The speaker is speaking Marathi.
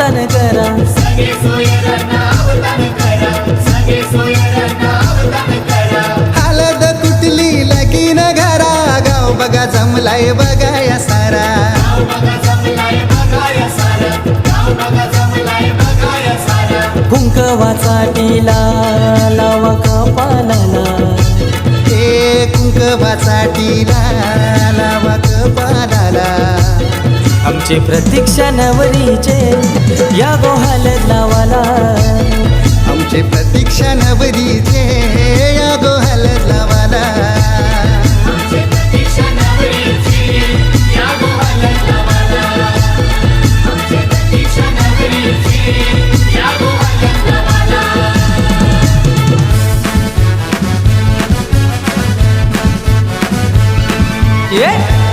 अवधान करा. सगळे सोयऱ्यांना लगीन घरा. गाव बघा जमलाय बघाया सारा. बघा या सारा कुंकवाचा टीला लावा कपालाला हे कुंकवाचा टीला. तुझी प्रतीक्षा नवरीचे या गोहाल लावाला. आमचे प्रतीक्षा नवरीचे या गोहाल लावाला. Yeah!